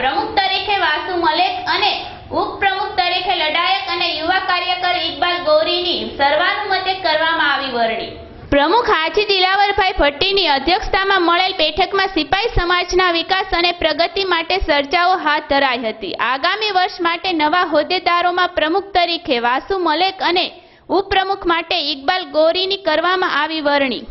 પ્રમુખ તરીકે વાસુ મલેક અને ઉપપ્રમુખ તરીકે લડાયક અને યુવા કાર્યકર ઇકબાલ ગૌરીની સર્વાનુમતે કરવામાં આવી વરણી. પ્રમુખ હાજી દિલાવરભાઈ ભટ્ટીની અધ્યક્ષતામાં મળેલ બેઠકમાં સિપાઈ સમાજના વિકાસ અને પ્રગતિ માટે ચર્ચાઓ હાથ ધરાઈ હતી. આગામી વર્ષ માટે નવા હોદ્દેદારોમાં પ્રમુખ તરીકે વાસુ મલેક અને ઉપપ્રમુખ માટે ઇકબાલ ગોરીની કરવામાં આવી વરણી.